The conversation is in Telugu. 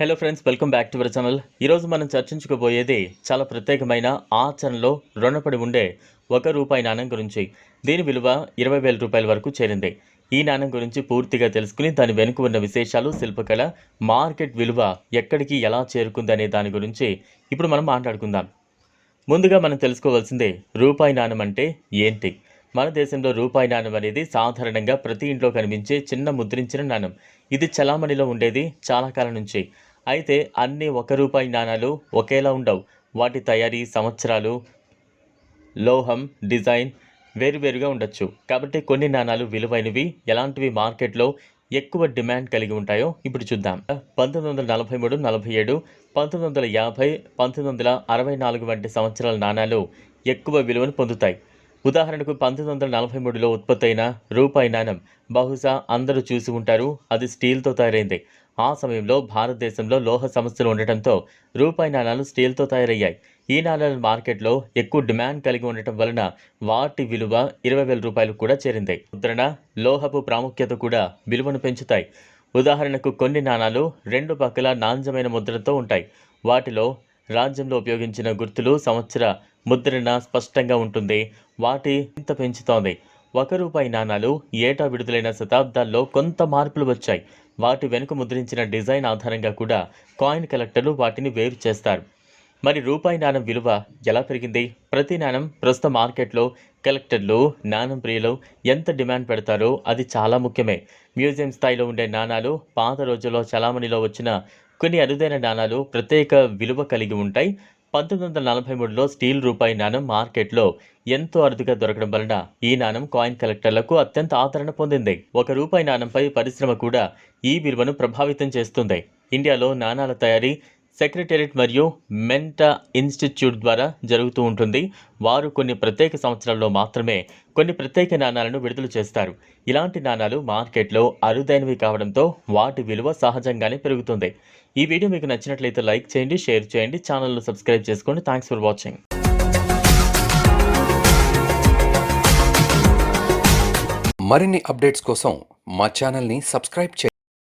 Hello friends welcome back to our channel ఈరోజు మనం చర్చించుకోబోయేది చాలా ప్రత్యేకమైన ఆచరణలో రుణపడి ఉండే ఒక రూపాయి నాణ్యం గురించి. దీని విలువ ఇరవై వేల రూపాయల వరకు చేరింది. ఈ నాణ్యం గురించి పూర్తిగా తెలుసుకుని దాని వెనుక ఉన్న విశేషాలు శిల్పకళ మార్కెట్ విలువ ఎక్కడికి ఎలా చేరుకుంది అనే దాని గురించి ఇప్పుడు మనం మాట్లాడుకుందాం. ముందుగా మనం తెలుసుకోవాల్సిందే రూపాయి నాణం అంటే ఏంటి? మన దేశంలో రూపాయి నాణం అనేది సాధారణంగా ప్రతి ఇంట్లో కనిపించే చిన్న ముద్రించిన నాణం. ఇది చలామణిలో ఉండేది చాలా కాలం నుంచి. అయితే అన్ని ఒక రూపాయి నాణాలు ఒకేలా ఉండవు. వాటి తయారీ సంవత్సరాలు లోహం డిజైన్ వేరువేరుగా ఉండొచ్చు. కాబట్టి కొన్ని నాణాలు విలువైనవి ఎలాంటివి మార్కెట్లో ఎక్కువ డిమాండ్ కలిగి ఉంటాయో ఇప్పుడు చూద్దాం. పంతొమ్మిది వందల నలభై మూడు నలభై ఏడు పంతొమ్మిది వందల యాభై పంతొమ్మిది వందల అరవై నాలుగు వంటి సంవత్సరాల నాణాలు ఎక్కువ విలువను పొందుతాయి. ఉదాహరణకు పంతొమ్మిది వందల నలభై మూడులో ఉత్పత్తి అయిన రూపాయి నాణం బహుశా అందరూ చూసి ఉంటారు అది స్టీల్తో తయారైంది. ఆ సమయంలో భారతదేశంలో లోహ సమస్యలు ఉండటంతో రూపాయి నాణాలు స్టీల్తో తయారయ్యాయి. ఈ నాణాల మార్కెట్లో ఎక్కువ డిమాండ్ కలిగి ఉండటం వలన వాటి విలువ ఇరవై వేల రూపాయలు కూడా చేరింది. ముద్రణ లోహపు ప్రాముఖ్యత కూడా విలువను పెంచుతాయి. ఉదాహరణకు కొన్ని నాణాలు రెండు పక్కల నాణ్యమైన ముద్రతో ఉంటాయి. వాటిలో రాజ్యంలో ఉపయోగించిన గుర్తులు సంవత్సర ముద్రణ స్పష్టంగా ఉంటుంది. వాటి ఇంత పెంచుతోంది. ఒక రూపాయి నాణాలు ఏటా విడుదలైన శతాబ్దాల్లో కొంత మార్పులు వచ్చాయి. వాటి వెనుక ముద్రించిన డిజైన్ ఆధారంగా కూడా కాయిన్ కలెక్టర్లు వాటిని వేరు చేస్తారు. మరి రూపాయి నాణం విలువ ఎలా పెరిగింది? ప్రతి నాణం ప్రస్తుత మార్కెట్లో కలెక్టర్లు నాణం ప్రియులు ఎంత డిమాండ్ పెడతారో అది చాలా ముఖ్యమే. మ్యూజియం స్థాయిలో ఉండే నాణాలు పాత రోజుల్లో చలామణిలో వచ్చిన కొన్ని అరుదైన నాణాలు ప్రత్యేక విలువ కలిగి ఉంటాయి. పంతొమ్మిది వందల నలభై మూడులో స్టీల్ రూపాయి నాణం మార్కెట్లో ఎంతో అరుదుగా దొరకడం వలన ఈ నాణం కాయిన్ కలెక్టర్లకు అత్యంత ఆదరణ పొందింది. ఒక రూపాయి నాణంపై పరిశ్రమ కూడా ఈ విలువను ప్రభావితం చేస్తుంది. ఇండియాలో నాణాల తయారీ సెక్రటేరియట్ మరియు మెంటా ఇన్స్టిట్యూట్ ద్వారా జరుగుతూ ఉంటుంది. వారు కొన్ని ప్రత్యేక సంవత్సరాల్లో మాత్రమే కొన్ని ప్రత్యేక నాణాలను విడుదల చేస్తారు. ఇలాంటి నాణాలు మార్కెట్లో అరుదైనవి కావడంతో వాటి విలువ సహజంగానే పెరుగుతుంది. ఈ వీడియో మీకు నచ్చినట్లయితే లైక్ చేయండి షేర్ చేయండి ఛానల్ను సబ్స్క్రైబ్ చేసుకోండి. Thanks for watching. మరిన్ని అప్డేట్స్ కోసం మా ఛానల్ని సబ్స్క్రైబ్ చేయండి.